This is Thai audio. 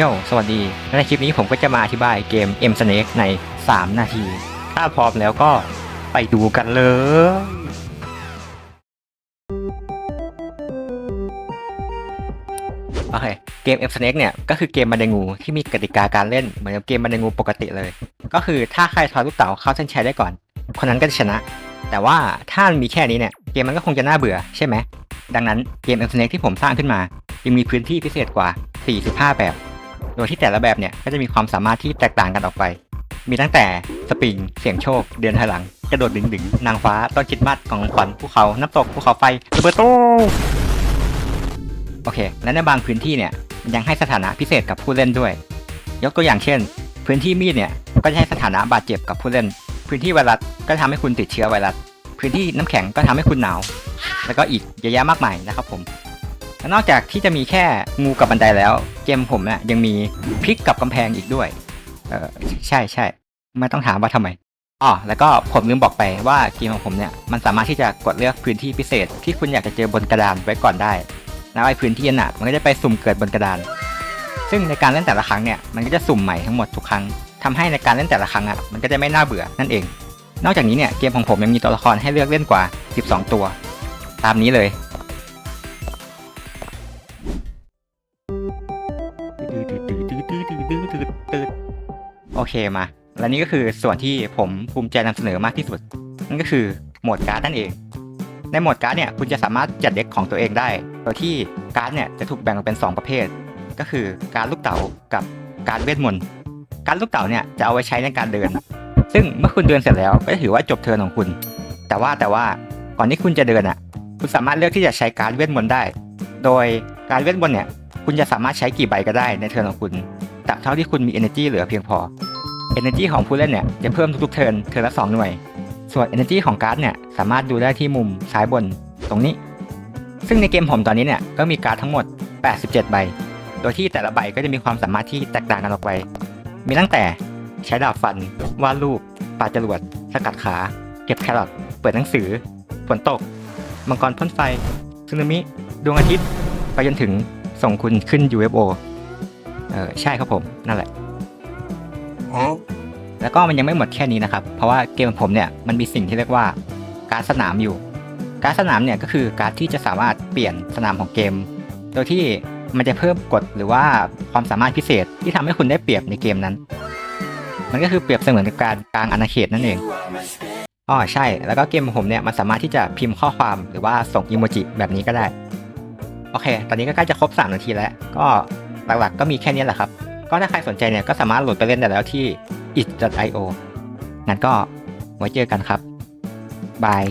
โยสวัสดีและในคลิปนี้ผมก็จะมาอธิบายเกม M Snake ใน 3 นาที ถ้าพร้อมแล้วก็ไปดูกันเลยโอเคเกม M Snake เนี่ยก็คือเกมบันไดงูที่มีกติกาการเล่นเหมือนเกมบันไดงูปกติเลย ก็คือถ้าใครทอยลูกเต๋าเข้าเส้นชัยได้ก่อน คนนั้นก็จะชนะ แต่ว่าถ้ามันมีแค่นี้เนี่ยเกมมันก็คงจะน่าเบื่อใช่ไหมดังนั้นเกม M Snake ที่ผมสร้างขึ้นมายังมีพื้นที่พิเศษกว่า 45 แบบ โดยที่แต่ละแบบเนี่ยก็จะมีความสามารถที่แตกต่างกันออกไป มีตั้งแต่สปริง เสียงโชค เดินถอยหลัง กระโดดดึงดึงนางฟ้า ต้นคิดมัดกล่องขวัญภูเขา น้ำตกภูเขาไฟระเบิดตู้โอเค และในบางพื้นที่เนี่ยยังให้สถานะพิเศษกับผู้เล่นด้วย ยกตัวอย่างเช่น พื้นที่มีดเนี่ยก็จะให้สถานะบาดเจ็บกับผู้เล่น พื้นที่ไวรัสก็ทำให้คุณติดเชื้อไวรัส พื้นที่น้ำแข็งก็ทำให้คุณหนาว แล้วก็อีกเยอะแยะมากมายนะครับผม นอกจากที่จะมีแค่งูกับบันไดแล้ว เกมผมเนี่ยยังมีพลิกกับกำแพงอีกด้วย เออใช่ใช่ไม่ต้องถามว่าทำไมอ๋อแล้วก็ผมลืมบอกไปว่าเกมของผมเนี่ยมันสามารถที่จะกดเลือกพื้นที่พิเศษ ที่คุณอยากจะเจอบนกระดานไว้ก่อนได้แล้วไอ้พื้นที่นั้นน่ะมันก็จะไปสุ่มเกิดบนกระดาน ซึ่งในการเล่นแต่ละครั้งเนี่ยมันก็จะสุ่มใหม่ทั้งหมดทุกครั้งทำให้ในการเล่นแต่ละครั้งอะมันก็จะไม่น่าเบื่อนั่นเอง นอกจากนี้เนี่ยเกมของผมยังมีตัวละครให้เลือกเล่นกว่า 12 ตัว ตามนี้เลย โอเคมา และนี่ก็คือส่วนที่ผมภูมิใจนำเสนอมากที่สุด นั่นก็คือโหมดการ์ดนั่นเอง ในโหมดการ์ดเนี่ยคุณจะสามารถจัดเด็กของตัวเองได้ โดยที่การ์ดเนี่ยจะถูกแบ่งออกเป็น 2 ประเภท ก็คือการดลูกเต๋ากับการดเวทมนต์การดลูกเต๋าเนี่ยจะเอาไว้ใช้ในการเดิน ซึ่งเมื่อคุณเดินเสร็จแล้วก็ถือว่าจบเทิร์นของคุณ แต่ว่าแต่ว่าก่อนที่คุณจะเดินอะ คุณสามารถเลือกที่จะใช้การดเวทมนต์ได้ โดยการดเวทมนต์เนี่ย คุณจะสามารถใช้กี่ใบก็ได้ในเทิร์นของคุณตราบเท่าที่คุณมี energy เหลือเพียงพอ energy ของผู้เล่นเนี่ยจะเพิ่มทุกๆเทิร์นเทิร์นละ2หน่วย ส่วน energy ของการ์ดเนี่ยสามารถดูได้ที่มุมซ้ายบนตรงนี้ ซึ่งในเกมผมตอนนี้เนี่ยก็มีการ์ดทั้งหมด 87 ใบ โดยที่แต่ละใบก็จะมีความสามารถที่แตกต่างกันออกไป มีตั้งแต่ใช้ดาบฟัน วาดรูปปาจรวด สกัดขา เก็บแครอทเปิดหนังสือฝนตก มังกรพ่นไฟสึนามิ ดวงอาทิตย์ ไปจนถึง ส่งคุณขึ้น UFO เออใช่ครับผมนั่นแหละ แล้วก็มันยังไม่หมดแค่นี้นะครับ เพราะว่าเกมของผมเนี่ยมันมีสิ่งที่เรียกว่าการดสนามอยู่ การดสนามเนี่ยก็คือการดที่จะสามารถเปลี่ยนสนามของเกม โดยที่มันจะเพิ่มกฎหรือว่าความสามารถพิเศษที่ทำให้คุณได้เปรียบในเกมนั้น มันก็คือเปรียบเสมือนกับการกลางอาณาเขตนั่นเองอ๋อใช่ แล้วก็เกมของผมเนี่ยมันสามารถที่จะพิมพ์ข้อความหรือว่าส่งอีโมจิแบบนี้ก็ได้ โอเค ตอนนี้ก็ใกล้จะครบ 3 นาทีแล้ว ก็หลักๆก็มีแค่นี้แหละครับ ก็ถ้าใครสนใจเนี่ยก็สามารถโหลดไปเล่นได้แล้วที่ it.io งั้นก็ไว้เจอกันครับบาย